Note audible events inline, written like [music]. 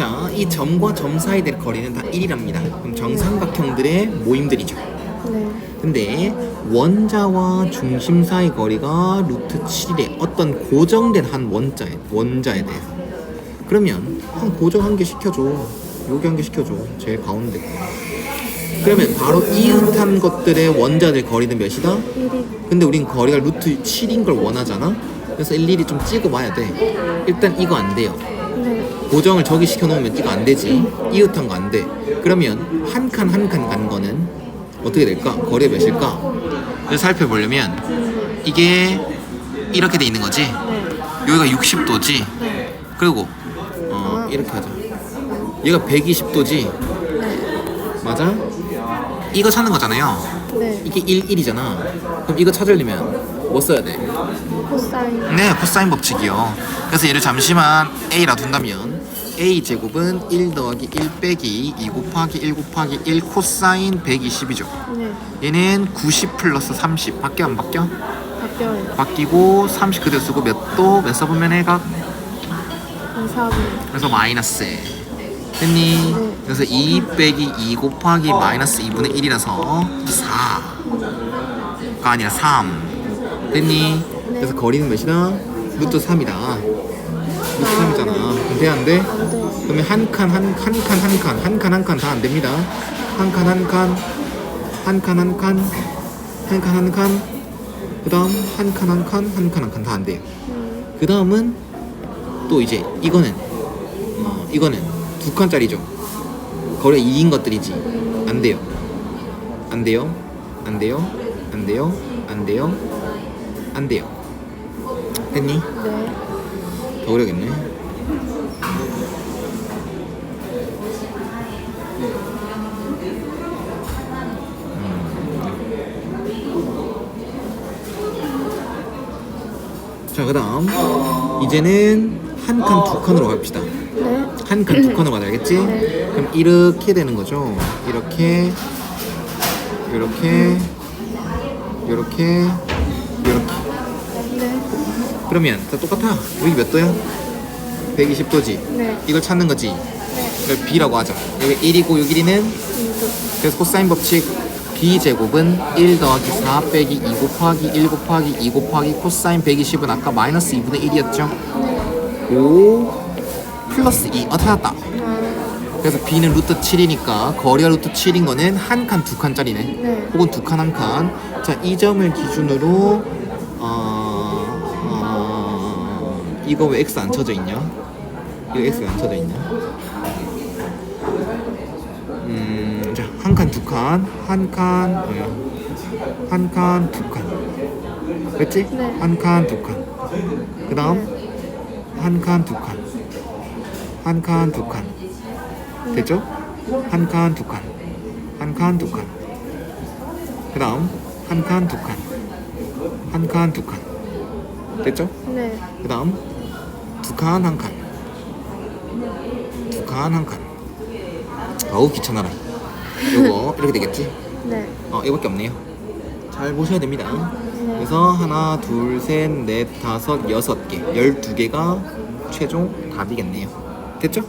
자, 이 점과 점 사이 될 거리는 다 1이랍니다. 그럼 정삼각형들의 모임들이죠. 네. 근데 원자와 중심 사이 거리가 루트 7의 어떤 고정된 한 원자에 원자에 대해서 그러면 한 고정 한 개 시켜줘 여기 한 개 시켜줘 제일 가운데 그러면 바로 이웃한 것들의 원자들 거리는 몇이다? 1이 근데 우린 거리가 루트 7인 걸 원하잖아 그래서 일일이 좀 찍어봐야 돼 일단 이거 안 돼요 네. 고정을 저기 시켜놓으면 이거 안 되지. 이웃한 거 안 돼. 그러면 한 칸 한 칸 간 거는 어떻게 될까? 거리가 몇일까? 살펴보려면 이게 이렇게 돼 있는 거지? 네. 여기가 60도지? 네. 그리고 어 이렇게 하자. 얘가 120도지? 네. 맞아? 이거 찾는 거잖아요 네. 이게 1, 1이잖아 그럼 이거 찾으려면 뭐 써야 돼? 코사인. 네, 코사인 법칙이요. 그래서 얘를 잠시만 a라 둔다면 a 제곱은 1 더하기 1 빼기 2 곱하기 1 곱하기 1 코사인 120이죠. 네. 얘는 90 플러스 30 바뀌어 안 바뀌어? 바뀌어요. 바뀌고 30 그대로 쓰고 몇 도? 몇 써보면 해가? 2, 4, 9. 그래서 마이너스 됐니? 네. 그래서 2 빼기 2 곱하기 마이너스 2분의 1이라서 4가 아니라 3 됐니? 그래서 거리는 몇이다? 루트 3이다 루트 3이잖아 그럼 돼? 안 돼? 그러면 한 칸, 한, 한 칸, 한 칸, 한 칸, 한 칸 다 안 됩니다. 한 칸, 한 칸, 한 칸, 한 칸, 한 칸, 한 칸, 그 다음 한 칸, 한 칸, 한 칸, 한 칸 다 안 돼요. 음. 그 다음은 또 이제 이거는, 어, 이거는 두 칸짜리죠. 거리가 2인 것들이지. 안 돼요. 안 돼요. 안 돼요. 안 돼요. 안 돼요. 안 돼요. 됐니? 네. 더 그려야겠네. 자, 그 다음. 이제는 한 칸, 두 칸으로 갑시다. 네. 한 칸, 두 [clears throat] 칸으로 가자, 알겠지? 네. 그럼 이렇게 되는 거죠. 이렇게, 이렇게, 이렇게, 이렇게. 네. 그러면 다 똑같아. 여기 몇 도야? 120도지. 네. 이걸 찾는 거지. 네. 이걸 b라고 하자. 여기 1이고 여기 1은 2도. 그래서 코사인 법칙 b 제곱은 1 더하기 4 빼기 2 곱하기 1 곱하기 2 곱하기 코사인 120은 아까 마이너스 2분의 1이었죠. 네. 5 플러스 2. 어 찾았다. 아. 그래서 b는 루트 7이니까 거리가 루트 7인 거는 한 칸, 두 칸짜리네. 네. 혹은 두 칸, 한 칸. 자, 이 점을 기준으로 어, 어, 이거 왜 x 안 쳐져 있냐? 이거 x 안 쳐져 있냐? 음, 자, 한 칸, 두 칸, 한 칸, 뭐야? 한 칸, 두 칸. 됐지? 네. 한 칸, 두 칸. 그 다음, 한 칸, 두 칸. 한 칸, 두 칸. 됐죠? 한 칸, 두 칸. 한 칸, 두 칸. 그 다음, 한 칸, 두 칸. 한 칸, 두 칸. 됐죠? 네. 그 다음, 두 칸, 한 칸. 두 칸, 한 칸. 어우, 귀찮아라. 요거, 이렇게 되겠지? 네. 어, 이거밖에 없네요. 잘 보셔야 됩니다. 네. 그래서 하나, 둘, 셋, 넷, 다섯, 여섯 개, 열두 개가 최종 답이겠네요. 됐죠?